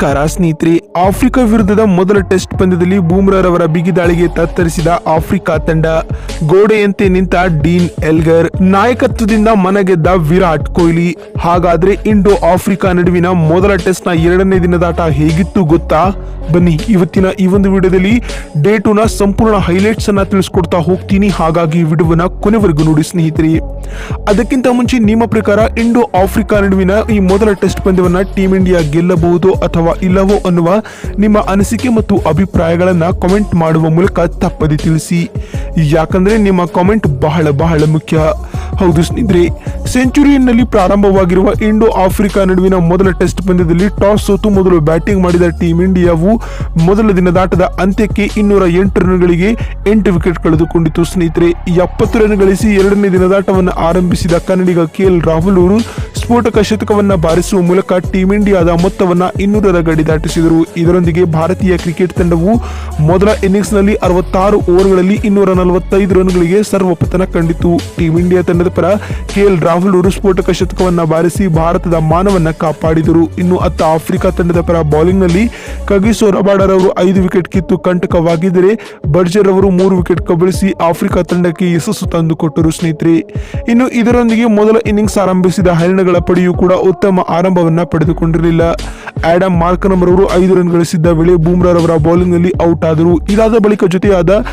ನಮಸ್ಕಾರ, ಸ್ನೇಹಿತರೆ. ಆಫ್ರಿಕಾ ವಿರುದ್ಧದ ಮೊದಲ ಟೆಸ್ಟ್ ಪಂದ್ಯದಲ್ಲಿ ಬೂಮ್ರಾರವರ ಬಿಗಿದಾಳಿಗೆ ತತ್ತರಿಸಿದ ಆಫ್ರಿಕಾ ತಂಡ ಗೋಡೆಯಂತೆ ನಿಂತ ಡೀನ್ ಎಲ್ಗರ್ ನಾಯಕತ್ವದಿಂದ ಮನಗೆದ್ದ ವಿರಾಟ್ ಕೊಹ್ಲಿ. ಹಾಗಾದ್ರೆ ಇಂಡೋ ಆಫ್ರಿಕಾ ನಡುವಿನ ಮೊದಲ ಟೆಸ್ಟ್ನ ಎರಡನೇ ದಿನದಾಟ ಹೇಗಿತ್ತು ಗೊತ್ತಾ? ಬನ್ನಿ, ಇವತ್ತಿನ ಈ ಒಂದು ವಿಡಿಯೋದಲ್ಲಿ ಡೇ ಟು ನ ಸಂಪೂರ್ಣ ಹೈಲೈಟ್ಸ್ ಅನ್ನ ತಿಳಿಸ್ಕೊಡ್ತಾ ಹೋಗ್ತೀನಿ. ಹಾಗಾಗಿ ವಿಡಿಯೋನ ಕೊನೆವರೆಗೂ ನೋಡಿ, ಸ್ನೇಹಿತರೆ. ಅದಕ್ಕಿಂತ ಮುಂಚೆ ನಿಮ್ಮ ಪ್ರಕಾರ ಇಂಡೋ ಆಫ್ರಿಕಾ ನಡುವಿನ ಈ ಮೊದಲ ಟೆಸ್ಟ್ ಪಂದ್ಯವನ್ನು ಟೀಂ ಇಂಡಿಯಾ ಗೆಲ್ಲಬಹುದು ಅಥವಾ ಇಲ್ಲವೋ ಅನ್ನುವ ನಿಮ್ಮ ಅನಿಸಿಕೆ ಮತ್ತು ಅಭಿಪ್ರಾಯಗಳನ್ನು ಕಾಮೆಂಟ್ ಮಾಡುವ ಮೂಲಕ ತಪ್ಪದೆ ತಿಳಿಸಿ. ಯಾಕಂದರೆ ನಿಮ್ಮ ಕಾಮೆಂಟ್ ಬಹಳ ಬಹಳ ಮುಖ್ಯ. ಹೌದು ಸ್ನೇಹಿತರೆ, ಸೆಂಚುರಿಯನ್ನಲ್ಲಿ ಪ್ರಾರಂಭವಾಗಿರುವ ಇಂಡೋ ಆಫ್ರಿಕಾ ನಡುವಿನ ಮೊದಲ ಟೆಸ್ಟ್ ಪಂದ್ಯದಲ್ಲಿ ಟಾಸ್ ಸೋತು ಮೊದಲು ಬ್ಯಾಟಿಂಗ್ ಮಾಡಿದ ಟೀಂ ಇಂಡಿಯಾವು ಮೊದಲ ದಿನದಾಟದ ಅಂತ್ಯಕ್ಕೆ ಇನ್ನೂರ ಎಂಟು ರನ್ಗಳಿಗೆ ಎಂಟು ವಿಕೆಟ್ ಕಳೆದುಕೊಂಡಿತು. ಸ್ನೇಹಿತರೆ, ಎಪ್ಪತ್ತು ರನ್ ಗಳಿಸಿ ಎರಡನೇ ದಿನದಾಟವನ್ನು ಆರಂಭಿಸಿದ ಕನ್ನಡಿಗ ಕೆ ಎಲ್ ರಾಹುಲ್ ಅವರು ಸ್ಫೋಟಕ ಶತಕವನ್ನ ಬಾರಿಸುವ ಮೂಲಕ ಟೀಂ ಇಂಡಿಯಾದ ಮೊತ್ತವನ್ನ ಇನ್ನೂರರ ಗಡಿ ದಾಟಿಸಿದರು. ಇದರೊಂದಿಗೆ ಭಾರತೀಯ ಕ್ರಿಕೆಟ್ ತಂಡವು ಮೊದಲ ಇನ್ನಿಂಗ್ಸ್ನಲ್ಲಿ ಅರವತ್ತಾರು ಓವರ್ಗಳಲ್ಲಿ ಇನ್ನೂರ ನಲವತ್ತೈದು ರನ್ಗಳಿಗೆ ಸರ್ವಪತನ ಕಂಡಿತು. ಟೀಂ ಇಂಡಿಯಾ ತಂಡದ ಪರ ಕೆ ಎಲ್ ರಾಹುಲ್ ಅವರು ಸ್ಫೋಟಕ ಶತಕವನ್ನ ಬಾರಿಸಿ ಭಾರತದ ಮಾನವನ್ನ ಕಾಪಾಡಿದರು. ಇನ್ನು ಅತ್ತ ಆಫ್ರಿಕಾ ತಂಡದ ಪರ ಬೌಲಿಂಗ್ನಲ್ಲಿ ಕಗಿಸೋ ರಬಾಡರ್ ಅವರು ಐದು ವಿಕೆಟ್ ಕಿತ್ತು ಕಂಟಕವಾಗಿದ್ದರೆ ಬರ್ಜರ್ ಅವರು ಮೂರು ವಿಕೆಟ್ ಕಬಳಿಸಿ ಆಫ್ರಿಕಾ ತಂಡಕ್ಕೆ ಯಶಸ್ಸು ತಂದುಕೊಟ್ಟರು ಸ್ನೇಹಿತರೆ. ಇನ್ನು ಇದರೊಂದಿಗೆ ಮೊದಲ ಇನ್ನಿಂಗ್ಸ್ ಆರಂಭಿಸಿದ ಹರಿಣಗಳ ಪಡೆಯೂ ಕೂಡ ಉತ್ತಮ ಆರಂಭವನ್ನ ಪಡೆದುಕೊಂಡಿರಲಿಲ್ಲ. ಆಡಮ್ ಮಾರ್ಕನಮ್ ರವರು ಐದು ರನ್ ಗಳಿಸಿದ್ದ ವೇಳೆ ಬೂಮ್ರಾರವರ ಬೌಲಿಂಗ್ನಲ್ಲಿ ಔಟ್ ಆದರು. ಇದಾದ ಬಳಿಕ ಜೊತೆಯಾದ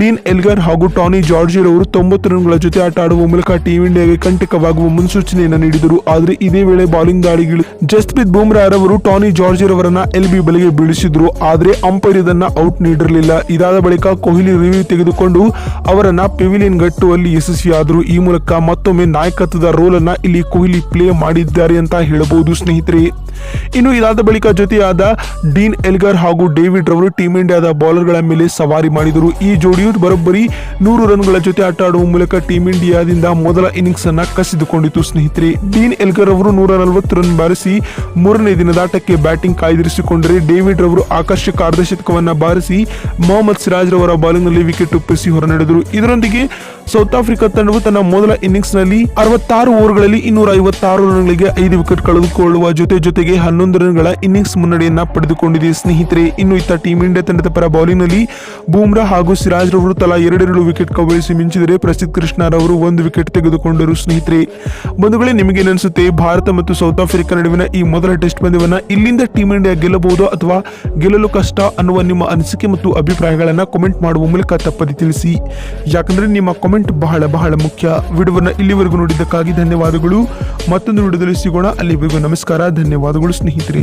ಡೀನ್ ಎಲ್ಗರ್ ಹಾಗೂ ಟಾನಿ ಜಾರ್ಜಿಯರ್ ಅವರು ತೊಂಬತ್ತು ರನ್ಗಳ ಜೊತೆ ಆಟ ಆಡುವ ಮೂಲಕ ಟೀಂ ಇಂಡಿಯಾಗೆ ಕಂಟಕವಾಗುವ ಮುನ್ಸೂಚನೆಯನ್ನು ನೀಡಿದರು. ಆದರೆ ಇದೇ ವೇಳೆ ಬೌಲಿಂಗ್ ದಾಳಿಗಳು ಜಸ್ಪ್ರೀತ್ ಬೂಮ್ರಾ ಅವರು ಟಾನಿ ಜಾರ್ಜಿಯರ್ ಅವರನ್ನ ಎಲ್ ಬಿ ಬಲಿಗೆ ಬೀಳಿಸಿದ್ರು. ಆದರೆ ಅಂಪೈರ್ ಇದನ್ನ ಔಟ್ ನೀಡಿರಲಿಲ್ಲ. ಇದಾದ ಬಳಿಕ ಕೊಹ್ಲಿ ರಿವ್ಯೂ ತೆಗೆದುಕೊಂಡು ಅವರನ್ನ ಪೆವಿಲಿಯನ್ ಗಟ್ಟುವಲ್ಲಿ ಯಶಸ್ವಿಯಾದರು. ಈ ಮೂಲಕ ಮತ್ತೊಮ್ಮೆ ನಾಯಕತ್ವದ ರೋಲ್ ಅನ್ನ ಇಲ್ಲಿ ಕೊಹ್ಲಿ ಪ್ಲೇ ಮಾಡಿದ್ದಾರೆ ಅಂತ ಹೇಳಬಹುದು ಸ್ನೇಹಿತರೆ. ಇನ್ನು ಇದಾದ ಬಳಿಕ ಜೊತೆಯಾದ ಡೀನ್ ಎಲ್ಗರ್ ಹಾಗೂ ಡೇವಿಡ್ ರವರು ಟೀಂ ಇಂಡಿಯಾದ ಬೌಲರ್ಗಳ ಮೇಲೆ ಸವಾರಿ ಮಾಡಿದರು. ಈ ಜೋಡಿಯು ಬರೋಬ್ಬರಿ ನೂರು ರನ್ಗಳ ಜೊತೆ ಆಟ ಆಡುವ ಮೂಲಕ ಟೀಂ ಇಂಡಿಯಾದಿಂದ ಮೊದಲ ಇನ್ನಿಂಗ್ಸ್ ಅನ್ನ ಕಸಿದುಕೊಂಡಿತು ಸ್ನೇಹಿತರೆ. ಡೀನ್ ಎಲ್ಗರ್ ಅವರು ನೂರ ನಲವತ್ತು ರನ್ ಬಾರಿಸಿ ಮೂರನೇ ದಿನದಾಟಕ್ಕೆ ಬ್ಯಾಟಿಂಗ್ ಕಾಯ್ದಿರಿಸಿಕೊಂಡರೆ ಡೇವಿಡ್ ರವರು ಆಕರ್ಷಕ ಅರ್ಧಶತಕವನ್ನ ಬಾರಿಸಿ ಮೊಹಮ್ಮದ್ ಸಿರಾಜ್ ರವರ ಬಾಲಿನಲ್ಲಿ ನಲ್ಲಿ ವಿಕೆಟ್ ಒಪ್ಪಿಸಿ ಹೊರನಡೆದರು. ಇದರೊಂದಿಗೆ ಸೌತ್ ಆಫ್ರಿಕಾ ತಂಡವು ತನ್ನ ಮೊದಲ ಇನ್ನಿಂಗ್ಸ್ನಲ್ಲಿ ಅರವತ್ತಾರು ಓವರ್ಗಳಲ್ಲಿ ಇನ್ನೂರ ಐವತ್ತಾರು ರನ್ಗಳಿಗೆ ಐದು ವಿಕೆಟ್ ಕಳೆದುಕೊಳ್ಳುವ ಜೊತೆ ಜೊತೆಗೆ ಹನ್ನೊಂದು ರನ್ಗಳ ಇನ್ನಿಂಗ್ಸ್ ಮುನ್ನಡೆಯನ್ನ ಪಡೆದುಕೊಂಡಿದೆ. ಸ್ನೇಹಿತರೆ, ಇನ್ನು ಇತ್ತ ಟೀಂ ಇಂಡಿಯಾ ತಂಡದ ಪರ ಬೌಲಿಂಗ್ನಲ್ಲಿ ಬೂಮ್ರಾ ಹಾಗೂ ಸಿರಾಜ್ ರವರು ತಲಾ ಎರಡೆರಡು ವಿಕೆಟ್ ಕಬಳಿಸಿ ಮಿಂಚಿದರೆ ಪ್ರಸಿದ್ಧ ಕೃಷ್ಣ ರವರು ಒಂದು ವಿಕೆಟ್ ತೆಗೆದುಕೊಂಡರು. ಸ್ನೇಹಿತರೆ, ಬಂಧುಗಳೇ, ನಿಮಗೆ ಅನಿಸುತ್ತೆ ಭಾರತ ಮತ್ತು ಸೌತ್ ಆಫ್ರಿಕಾ ನಡುವಿನ ಈ ಮೊದಲ ಟೆಸ್ಟ್ ಪಂದ್ಯವನ್ನ ಇಲ್ಲಿಂದ ಟೀಂ ಇಂಡಿಯಾ ಗೆಲ್ಲಬಹುದು ಅಥವಾ ಗೆಲ್ಲಲು ಕಷ್ಟ ಅನ್ನುವ ನಿಮ್ಮ ಅನಿಸಿಕೆ ಮತ್ತು ಅಭಿಪ್ರಾಯಗಳನ್ನ ಕಾಮೆಂಟ್ ಮಾಡುವ ಮೂಲಕ ತಪ್ಪದೆ ತಿಳಿಸಿ. ಯಾಕಂದ್ರೆ ನಿಮ್ಮ ಕಾಮೆಂಟ್ ಬಹಳ ಬಹಳ ಮುಖ್ಯ ವಿಡಿಯೋವನ್ನ ಇಲ್ಲಿವರೆಗೂ ನೋಡಿದ್ದಕ್ಕಾಗಿ ಧನ್ಯವಾದಗಳು. ಮತ್ತೊಂದು ವಿಡಿಯೋದಲ್ಲಿ ಸಿಗೋಣ. ಅಲ್ಲಿವರೆಗೂ ನಮಸ್ಕಾರ. ಧನ್ಯವಾದಗಳು ಸ್ನೇಹಿತರೆ.